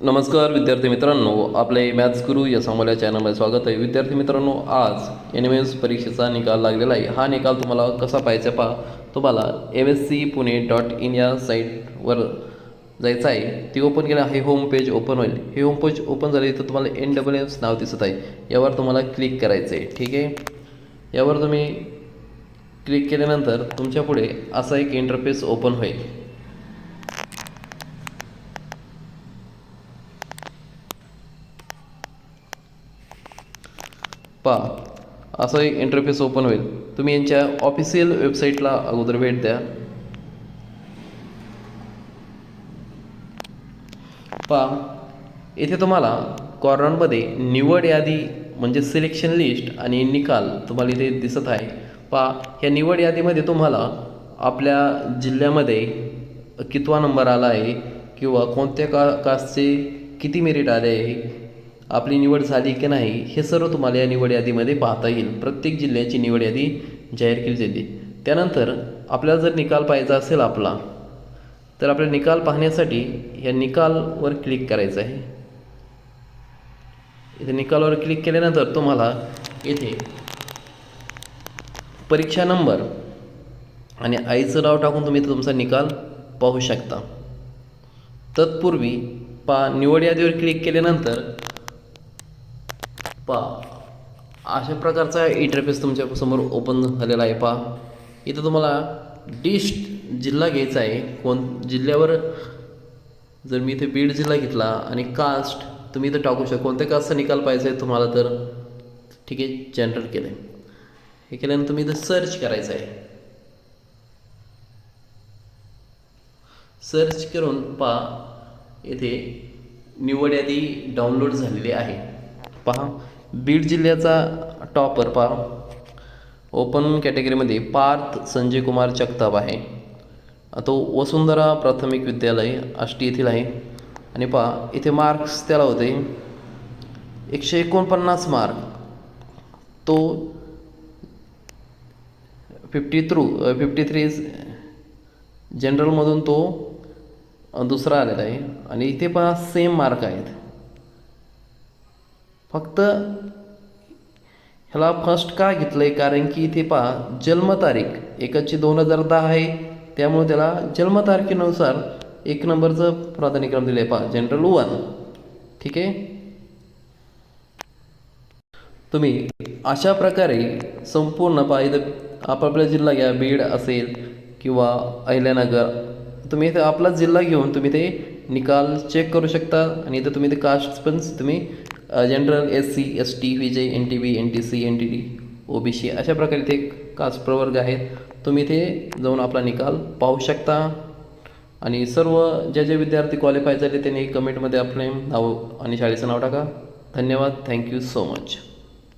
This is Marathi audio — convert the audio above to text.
नमस्कार विद्यार्थी मित्रांनो आपले मॅथ्स गुरु या सांगोल्या चॅनलमध्ये स्वागत आहे. विद्यार्थी मित्रांनो आज एन एम एस परीक्षेचा निकाल लागलेला आहे. हा निकाल तुम्हाला कसा पाहायचा पहा. तुम्हाला M S C Pune dot in या साईटवर जायचं आहे. ती ओपन केलं हे होम पेज ओपन होईल. हे होम पेज ओपन झाले तर तुम्हाला एन डबल एम्स नाव दिसत आहे. यावर तुम्हाला क्लिक करायचं आहे ठीक आहे? यावर तुम्ही क्लिक केल्यानंतर तुमच्यापुढे असा एक इंटरफेस ओपन होईल. पहा असं एक इंटरफेस ओपन होईल. तुम्ही यांच्या ऑफिशियल वेबसाईटला अगोदर भेट द्या. पहा इथे तुम्हाला कॉर्नरमध्ये निवड यादी म्हणजे सिलेक्शन लिस्ट आणि निकाल तुम्हाला इथे दिसत आहे. पहा ह्या निवड यादीमध्ये तुम्हाला आपल्या जिल्ह्यामध्ये कितवा नंबर आला आहे किंवा कोणत्या का कास्टचे किती मेरिट आले आहे आपली निवड झाली की नाही हे सर्व तुम्हाला या निवड यादीमध्ये पाहता येईल. प्रत्येक जिल्ह्याची निवड यादी जाहीर केली जाते. त्यानंतर आपल्याला जर निकाल पाहायचा असेल आपला तर आपल्या निकाल पाहण्यासाठी या निकालवर क्लिक करायचं आहे. इथे निकालावर क्लिक केल्यानंतर तुम्हाला येथे परीक्षा नंबर आणि आईचं नाव टाकून तुम्ही इथं तुमचा निकाल पाहू शकता. तत्पूर्वी पा निवड यादीवर क्लिक केल्यानंतर पा. अशा प्रकारचा इंटरफेस तुमच्यासमोर ओपन झालेला आहे पा. इथं तुम्हाला डिस्ट जिल्हा घ्यायचा आहे. कोण जिल्ह्यावर जर मी इथे बीड जिल्हा घेतला आणि कास्ट तुम्ही इथं टाकू शकता. कोणत्या कास्टचा निकाल पाहिजे आहे तुम्हाला तर? ठीक आहे जनरल केलं आहे हे केल्यानंतर तुम्ही इथं सर्च करायचं आहे. सर्च करून पहा येथे निवड यादी डाउनलोड झालेली आहे. पहा. बीड जिल्ह्याचा टॉपर पहा ओपन कॅटेगरीमध्ये पार्थ संजय कुमार जगताप आहे. तो वसुंधरा प्राथमिक विद्यालय आष्टी येथील आहे. आणि पहा इथे मार्क्स त्याला होते. एकशे एकोणपन्नास मार्क तो फिफ्टी थ्रू फिफ्टी थ्री जनरलमधून तो दुसरा आलेला आहे. आणि इथे पहा सेम मार्क आहेत. फक्त ह्याला फर्स्ट का घेतलं आहे कारण की इथे पहा जन्मतारीख एकाची दोन हजार दहा आहे. त्यामुळे त्याला जन्मतारखेनुसार एक नंबरचं प्राधान्यक्रम दिलं आहे पहा जनरल वन ठीक आहे? तुम्ही अशा प्रकारे संपूर्ण पहा इथं आपापला जिल्हा घ्या. बीड असेल किंवा अहिल्यानगर. तुम्ही इथे आपला जिल्हा घेऊन तुम्ही ते निकाल चेक करू शकता. आणि इथं तुम्ही ते कास्ट पण तुम्ही general S C S T V J N T B N T C N T D O B C अशा प्रकारे ते कास्ट प्रवर्ग आहेत. तुम्ही ते जाऊन आपला निकाल पाहू शकता. आणि सर्व जे जे विद्यार्थी क्वालिफाय झाले त्यांनी कमेंटमध्ये आपले नाव आणि शाळेचं नाव टाका. धन्यवाद. Thank you so much